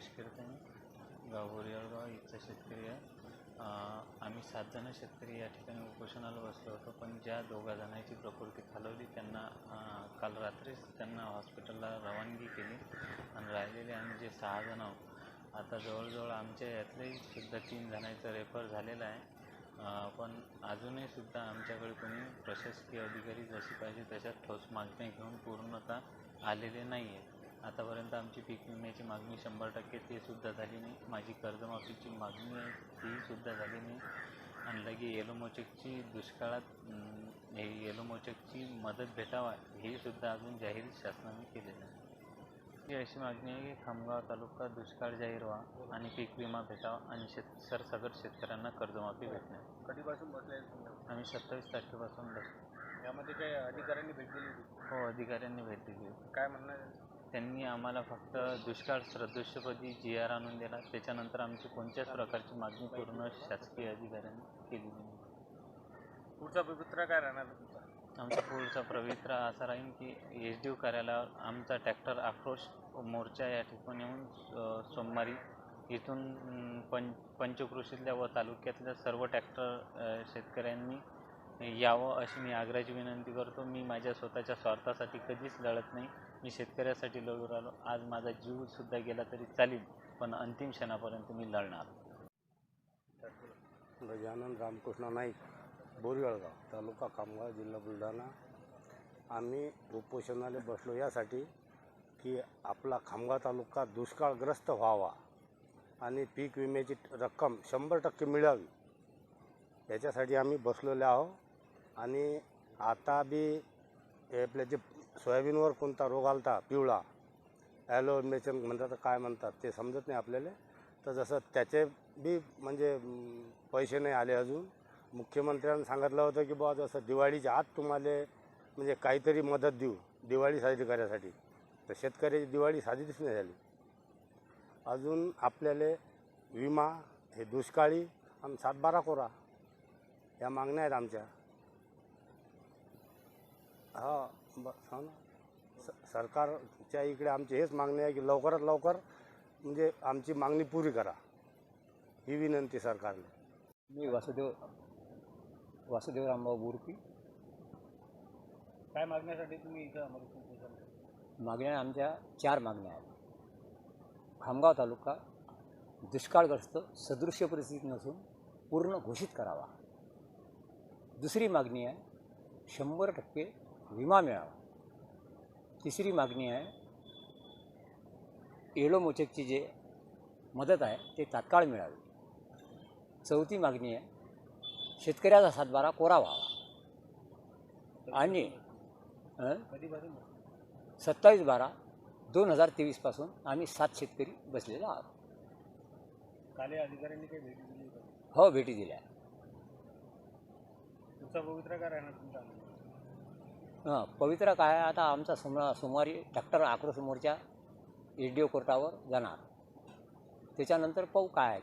रमेश कीर्तने गाव बोरियाळगाव इथचा शेतकरी आहे. आम्ही सात जण शेतकरी या ठिकाणी उपोषणाला बसलो होतो पण ज्या दोघा जणांची प्रकृती खालवली त्यांना काल रात्रीच त्यांना हॉस्पिटलला रवानगी केली आणि राहिलेले आम्ही जे सहा जण आहोत आता जवळजवळ आमच्या यातलेही सुद्धा तीन जणांचं रेफर झालेलं आहे. पण अजूनही सुद्धा आमच्याकडे कोणी प्रशासकीय अधिकारी जशी पाहिजे तशा ठोस मागण्या घेऊन पूर्णतः आलेले नाही आहेत आतापर्यंत आमची पीक विम्याची मागणी शंभर टक्के ते सुद्धा झाली नाही. माझी कर्जमाफीची मागणी आहे ती सुद्धा झाली नाही. आणि लगे येलो मोचकची दुष्काळात हे येलो मोचकची मदत भेटावा हे सुद्धा अजून जाहीर शासनाने केलेलं आहे. ही अशी मागणी आहे की खामगाव तालुका दुष्काळ जाहीर व्हा आणि पीक विमा भेटावा आणि शेत सरसकट शेतकऱ्यांना कर्जमाफी भेटणे कधीपासून बसले? आम्ही सत्तावीस तारखेपासून बसलो. यामध्ये काही अधिकाऱ्यांनी भेट दिली होती? हो अधिकाऱ्यांनी भेट दिली होती. काय म्हणणं? त्यांनी आम्हाला फक्त दुष्काळ सदृश्यपदी जी आर आणून दिला. त्याच्यानंतर आमची कोणत्याच प्रकारची मागणी पूर्ण शासकीय अधिकाऱ्यांनी केलेली नाही. पुढचा पवित्रा काय राहणार तुमचा? आमचा पुढचा पवित्रा असा राहील की एच डी ओ कार्यालयावर आमचा ट्रॅक्टर आक्रोश मोर्चा या ठिकाणी येऊन सोमवारी इथून अं, पं पंचकृषीतल्या व तालुक्यातल्या सर्व ट्रॅक्टर शेतकऱ्यांनी यावं अशी मी आग्रहाची विनंती करतो. मी माझ्या स्वतःच्या स्वार्थासाठी कधीच लढत नाही. मी शेतकऱ्यासाठी लढू राहिलो आज माझा जीवसुद्धा गेला तरी चालेल पण अंतिम क्षणापर्यंत मी लढणार. गजानन रामकृष्ण नाईक बोरीवळगाव तालुका खामगाव जिल्हा बुलढाणा. आम्ही उपोषणाला बसलो यासाठी की आपला खामगाव तालुका दुष्काळग्रस्त व्हावा आणि पीक विम्याची रक्कम शंभर टक्के मिळावी. याच्यासाठी आम्ही बसलेले आहो आणि आता बी हे आपल्या जे सोयाबीनवर कोणता रोग आलता पिवळा ॲलो मेचन म्हणतात काय म्हणतात ते समजत नाही आपल्याला. तर जसं त्याचे बी म्हणजे पैसे नाही आले अजून. मुख्यमंत्र्यांनी सांगितलं होतं की बुवा जसं दिवाळीच्या आत तुम्हाला म्हणजे काहीतरी मदत देऊ दिवाळी साजरी करायसाठी. तर शेतकऱ्याची दिवाळी साजरीच नाही झाली. अजून आपल्याला विमा हे दुष्काळी आणि सातबारा कोरा या मागण्या आहेत आमच्या. हा बस हो ना. स सरकारच्या इकडे आमची हेच मागणी आहे की लवकरात लवकर म्हणजे आमची मागणी पुरी करा. ही विनंती सरकारला. मी वासुदेव वासुदेव रामभाऊ बोरकी. काय मागण्यासाठी तुम्ही इथं? मागण्या आमच्या चार मागण्या आहेत. खामगाव तालुका दुष्काळग्रस्त सदृश्य परिस्थिती नसून पूर्ण घोषित करावा. दुसरी मागणी आहे शंभर टक्के विमा मिळावा तिसरी मागणी आहे येलो मोचकची जे मदत आहे ते तात्काळ मिळावी चौथी मागणी आहे शेतकऱ्याचा सातबारा कोरा व्हावा आणि? सत्तावीस बारा दोन हजार तेवीसपासून आम्ही सात शेतकरी बसलेलो आहोत काल अधिकाऱ्यांनी काही भेटी दिली हो भेटी दिल्या पवित्रा काय राहणार तुमचा हां पवित्रा काय आहे, आता आमचा सोमवा सोमवारी ट्रॅक्टर आक्रोश मोर्चा एच डी ओ कोर्टावर जाणार. त्याच्यानंतर पाहू काय आहे.